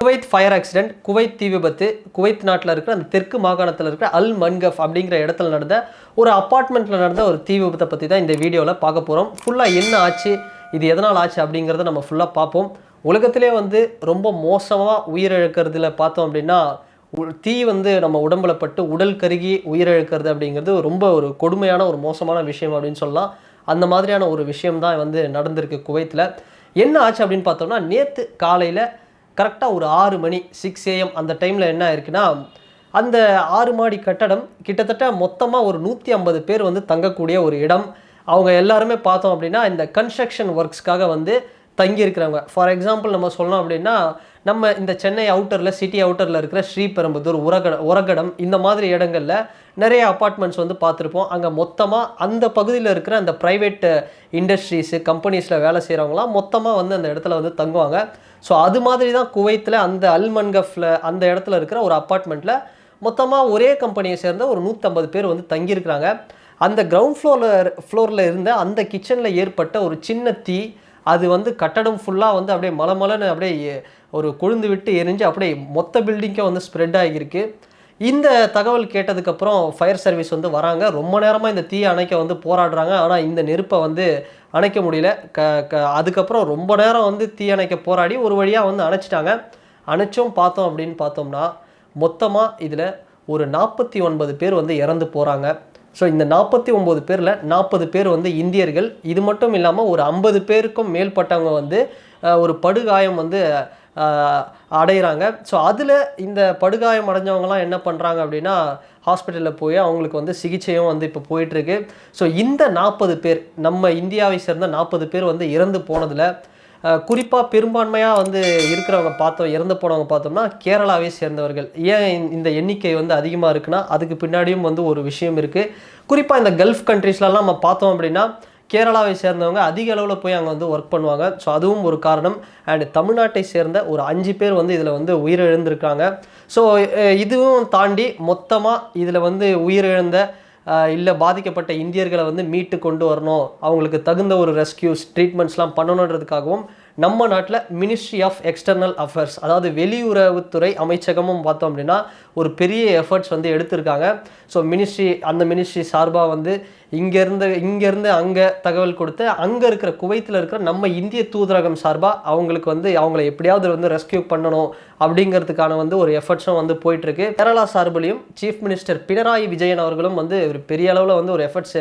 Kuwait fire accident Kuwait தீ விபத்து Kuwait நாட்டில் இருக்கிற அந்த தெற்கு மாகாணத்தில் இருக்கிற அல் மன்கஃப் அப்படிங்கிற இடத்துல நடந்த ஒரு அப்பார்ட்மெண்ட்டில் நடந்த ஒரு தீ விபத்தை பற்றி தான் இந்த வீடியோவில் பார்க்க போகிறோம் ஃபுல்லாக என்ன ஆச்சு இது எதனால் ஆச்சு அப்படிங்கிறத நம்ம ஃபுல்லாக பார்ப்போம். உலகத்திலே வந்து ரொம்ப மோசமாக உயிரிழக்கிறதுல பார்த்தோம் அப்படின்னா உ- தீ வந்து நம்ம உடம்புல பட்டு உடல் கருகி உயிரிழக்கிறது அப்படிங்கிறது ரொம்ப ஒரு கொடுமையான ஒரு மோசமான விஷயம் அப்படின்னு சொல்லலாம். அந்த மாதிரியான ஒரு விஷயம் தான் வந்து நடந்திருக்கு குவைத்தில். என்ன ஆச்சு அப்படின்னு பார்த்தோம்னா நேற்று காலையில் கரெக்டாக ஒரு ஆறு மணி சிக்ஸ் ஏஎம் அந்த டைமில் என்ன ஆயிருக்குன்னா அந்த ஆறு மாடி கட்டடம் கிட்டத்தட்ட மொத்தமாக ஒரு நூற்றி ஐம்பது பேர் வந்து தங்கக்கூடிய ஒரு இடம். அவங்க எல்லாருமே பார்த்தோம் அப்படின்னா இந்த கன்ஸ்ட்ரக்ஷன் ஒர்க்ஸ்க்காக வந்து தங்கி இருக்கிறவங்க ஃபார் எக்ஸாம்பிள் நம்ம சொல்லணும் அப்படின்னா நம்ம இந்த சென்னை அவுட்டரில் சிட்டி அவுட்டரில் இருக்கிற ஸ்ரீபெரும்புதூர் உரகட உரகடம் இந்த மாதிரி இடங்களில் நிறைய அப்பார்ட்மெண்ட்ஸ் வந்து பார்த்துருப்போம். அங்கே மொத்தமாக அந்த பகுதியில் இருக்கிற அந்த ப்ரைவேட் இண்டஸ்ட்ரீஸு கம்பெனிஸில் வேலை செய்கிறவங்களாம் மொத்தமாக வந்து அந்த இடத்துல வந்து தங்குவாங்க. ஸோ அது மாதிரி தான் குவைத்தில் அந்த அல்மன்கஃபில் அந்த இடத்துல இருக்கிற ஒரு அப்பார்ட்மெண்ட்டில் மொத்தமாக ஒரே கம்பெனியை சேர்ந்த ஒரு நூற்றம்பது பேர் வந்து தங்கியிருக்கிறாங்க. அந்த கிரவுண்ட் ஃப்ளோரில் ஃப்ளோரில் இருந்த அந்த கிச்சனில் ஏற்பட்ட ஒரு சின்ன தீ அது வந்து கட்டடம் ஃபுல்லாக வந்து அப்படியே மலமலன்னு அப்படியே ஒரு கொழுந்து விட்டு எரிஞ்சு அப்படியே மொத்த பில்டிங்க்கே வந்து ஸ்ப்ரெட் ஆகியிருக்கு. இந்த தகவல் கேட்டதுக்கப்புறம் ஃபயர் சர்வீஸ் வந்து வராங்க. ரொம்ப நேரமாக இந்த தீயை அணைக்க வந்து போராடுறாங்க. ஆனால் இந்த நெருப்பை வந்து அணைக்க முடியல. க க அதுக்கப்புறம் ரொம்ப நேரம் வந்து தீ அணைக்க போராடி ஒரு வழியாக வந்து அணைச்சிட்டாங்க. அணைச்சும் பார்த்தோம் அப்படின்னு பார்த்தோம்னா மொத்தமாக இதில் ஒரு நாற்பத்தி ஒன்பது பேர் வந்து இறந்து போகிறாங்க ஸோ இந்த நாற்பத்தி ஒம்பது பேரில் நாற்பது பேர் வந்து இந்தியர்கள். இது மட்டும் இல்லாமல் ஒரு ஐம்பது பேருக்கும் மேற்பட்டவங்க வந்து ஒரு படுகாயம் வந்து அடைகிறாங்க ஸோ அதில் இந்த படுகாயம் அடைஞ்சவங்கலாம் என்ன பண்ணுறாங்க அப்படின்னா ஹாஸ்பிட்டலில் போய் அவங்களுக்கு வந்து சிகிச்சையும் வந்து இப்போ போயிட்டுருக்கு ஸோ இந்த நாற்பது பேர் நம்ம இந்தியாவை சேர்ந்த நாற்பது பேர் வந்து இறந்து போனதில் குறிப்பாக பெரும்பான்மையாக வந்து இருக்கிறவங்க பார்த்தோம் இறந்து போனவங்க பார்த்தோம்னா கேரளாவை சேர்ந்தவர்கள். ஏன் இந்த- இந்த எண்ணிக்கை வந்து அதிகமாக இருக்குன்னா அதுக்கு பின்னாடியும் வந்து ஒரு விஷயம் இருக்குது குறிப்பாக இந்த கல்ஃப் கண்ட்ரீஸ்லலாம் நம்ம பார்த்தோம் அப்படின்னா கேரளாவை சேர்ந்தவங்க அதிக அளவில் போய் அங்கே வந்து ஒர்க் பண்ணுவாங்க. ஸோ அதுவும் ஒரு காரணம். அண்ட் தமிழ்நாட்டை சேர்ந்த ஒரு அஞ்சு பேர் வந்து இதில் வந்து உயிரிழந்திருக்காங்க ஸோ இதுவும் தாண்டி மொத்தமாக இதில் வந்து உயிரிழந்த இல்லை பாதிக்கப்பட்ட இந்தியர்களை வந்து மீட்டு கொண்டு வரணும். அவங்களுக்கு தகுந்த ஒரு ரெஸ்கியூஸ் ட்ரீட்மெண்ட்ஸ்லாம் பண்ணணுன்றதுக்காகவும் நம்ம நாட்டில் மினிஸ்ட்ரி ஆஃப் எக்ஸ்டர்னல் அஃபேர்ஸ் அதாவது வெளியுறவுத்துறை அமைச்சகமும் பார்த்தோம் அப்படின்னா ஒரு பெரிய எஃபர்ட்ஸ் வந்து எடுத்திருக்காங்க. ஸோ மினிஸ்ட்ரி அந்த மினிஸ்ட்ரி சார்பாக வந்து இங்கேருந்து இங்கேருந்து அங்கே தகவல் கொடுத்து அங்கே இருக்கிற குவைத்தில் இருக்கிற நம்ம இந்திய தூதரகம் சார்பாக அவங்களுக்கு வந்து அவங்கள எப்படியாவது வந்து ரெஸ்கியூ பண்ணணும் அப்படிங்கிறதுக்கான வந்து ஒரு எஃபர்ட்ஸும் வந்து போயிட்டுருக்கு. கேரளா சார்பிலையும் சீஃப் மினிஸ்டர் பினராயி விஜயன் அவர்களும் வந்து ஒரு பெரிய அளவில் வந்து ஒரு எஃபர்ட்ஸ்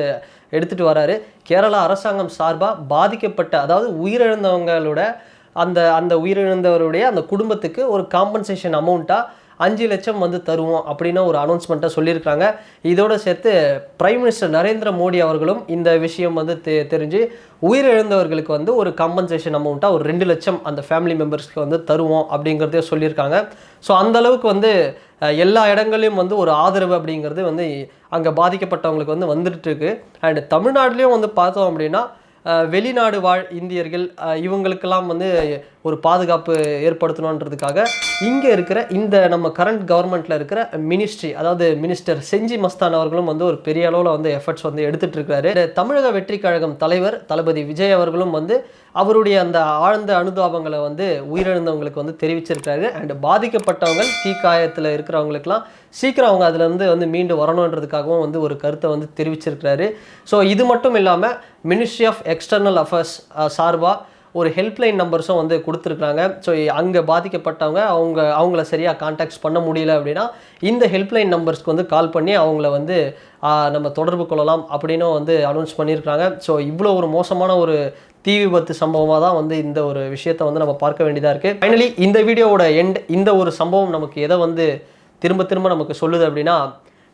எடுத்துகிட்டு வராரு. கேரளா அரசாங்கம் சார்பாக பாதிக்கப்பட்ட அதாவது உயிரிழந்தவங்களோட அந்த அந்த உயிரிழந்தவருடைய அந்த குடும்பத்துக்கு ஒரு காம்பன்சேஷன் அமௌண்ட்டாக அஞ்சு லட்சம் வந்து தருவோம் அப்படின்னு ஒரு அனௌன்ஸ்மெண்ட்டை சொல்லியிருக்காங்க. இதோடு சேர்த்து பிரைம் மினிஸ்டர் நரேந்திர மோடி அவர்களும் இந்த விஷயம் வந்து தெ தெரிஞ்சு உயிரிழந்தவர்களுக்கு வந்து ஒரு கம்பன்சேஷன் அமௌண்ட்டாக ஒரு ரெண்டு லட்சம் அந்த ஃபேமிலி மெம்பர்ஸ்க்கு வந்து தருவோம் அப்படிங்கிறதே சொல்லியிருக்காங்க. ஸோ அந்த அளவுக்கு வந்து எல்லா இடங்களையும் வந்து ஒரு ஆதரவு அப்படிங்கிறது வந்து அங்கே பாதிக்கப்பட்டவங்களுக்கு வந்து வந்துட்டுருக்கு. அண்ட் தமிழ்நாட்டிலையும் வந்து பார்த்தோம் அப்படின்னா வெளிநாடு வாழ் இந்தியர்கள் இவங்களுக்கெல்லாம் வந்து ஒரு பாதுகாப்பு ஏற்படுத்தணுன்றதுக்காக இங்கே இருக்கிற இந்த நம்ம கரண்ட் கவர்மெண்ட்டில் இருக்கிற மினிஸ்ட்ரி அதாவது மினிஸ்டர் செஞ்சி மஸ்தான் அவர்களும் வந்து ஒரு பெரிய அளவில் வந்து எஃபர்ட்ஸ் வந்து எடுத்துட்டு இருக்கிறாரு. தமிழக வெற்றி கழகம் தலைவர் தளபதி விஜய் அவர்களும் வந்து அவருடைய அந்த ஆழ்ந்த அனுதாபங்களை வந்து உயிரிழந்தவங்களுக்கு வந்து தெரிவிச்சிருக்காரு அண்ட் பாதிக்கப்பட்டவங்க தீக்காயத்தில் இருக்கிறவங்களுக்குலாம் சீக்கிரம் அவங்க அதுலேருந்து வந்து மீண்டு வரணுன்றதுக்காகவும் வந்து ஒரு கருத்தை வந்து தெரிவிச்சிருக்கிறாரு. ஸோ இது மட்டும் இல்லாமல் மினிஸ்ட்ரி ஆஃப் எக்ஸ்டர்னல் அஃபேர்ஸ் சார்பாக ஒரு ஹெல்ப்லைன் நம்பர்ஸும் வந்து கொடுத்துருக்காங்க ஸோ அங்கே பாதிக்கப்பட்டவங்க அவங்க அவங்கள சரியாக காண்டாக்ட்ஸ் பண்ண முடியல அப்படின்னா இந்த ஹெல்ப்லைன் நம்பர்ஸ்க்கு வந்து கால் பண்ணி அவங்கள வந்து நம்ம தொடர்பு கொள்ளலாம் அப்படின்னும் வந்து அனௌன்ஸ் பண்ணியிருக்காங்க ஸோ இவ்வளோ ஒரு மோசமான ஒரு தீ விபத்து சம்பவமாக தான் வந்து இந்த ஒரு விஷயத்தை வந்து நம்ம பார்க்க வேண்டியதாக இருக்குது ஃபைனலி இந்த வீடியோவோட எண்ட் இந்த ஒரு சம்பவம் நமக்கு எதை வந்து திரும்ப திரும்ப நமக்கு சொல்லுது அப்படின்னா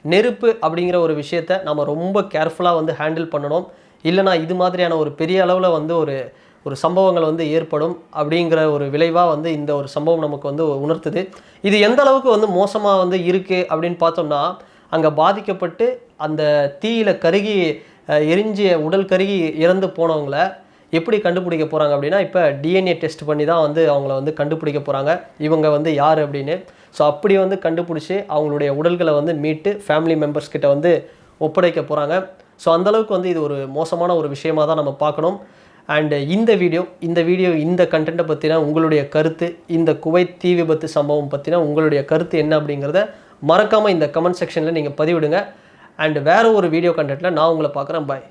நெருப்பு அப்படிங்கிற ஒரு விஷயத்தை நம்ம ரொம்ப கேர்ஃபுல்லாக வந்து ஹேண்டில் பண்ணணும். இல்லைனா இது மாதிரியான ஒரு பெரிய அளவில் வந்து ஒரு ஒரு சம்பவங்கள் வந்து ஏற்படும் அப்படிங்கிற ஒரு விளைவாக வந்து இந்த ஒரு சம்பவம் நமக்கு வந்து உணர்த்துது. இது எந்த அளவுக்கு வந்து மோசமாக வந்து இருக்குது அப்படின்னு பார்த்தோம்னா அங்கே பாதிக்கப்பட்டு அந்த தீயில கருகி எரிஞ்சிய உடல் கருகி இறந்து போனவங்கள எப்படி கண்டுபிடிக்க போகிறாங்க அப்படின்னா இப்போ டிஎன்ஏ டெஸ்ட் பண்ணி தான் வந்து அவங்கள வந்து கண்டுபிடிக்க போகிறாங்க இவங்க வந்து யார் அப்படின்னு. ஸோ அப்படி வந்து கண்டுபிடிச்சி அவங்களுடைய உடல்களை வந்து மீட்டு ஃபேமிலி மெம்பர்ஸ் கிட்ட வந்து ஒப்படைக்க போகிறாங்க ஸோ அந்தளவுக்கு வந்து இது ஒரு மோசமான ஒரு விஷயமாக தான் நம்ம பார்க்கணும். அண்டு இந்த வீடியோ இந்த வீடியோ இந்த கண்டென்ட்டை பற்றினா உங்களுடைய கருத்து இந்த குவைத் தீ விபத்து சம்பவம் பற்றினா உங்களுடைய கருத்து என்ன அப்படிங்கிறத மறக்காமல் இந்த கமெண்ட் செக்ஷனில் நீங்கள் பதிவிடுங்க. அண்ட் வேறு ஒரு வீடியோ கண்டென்ட்டில் நான் உங்களை பார்க்குறேன். பாய்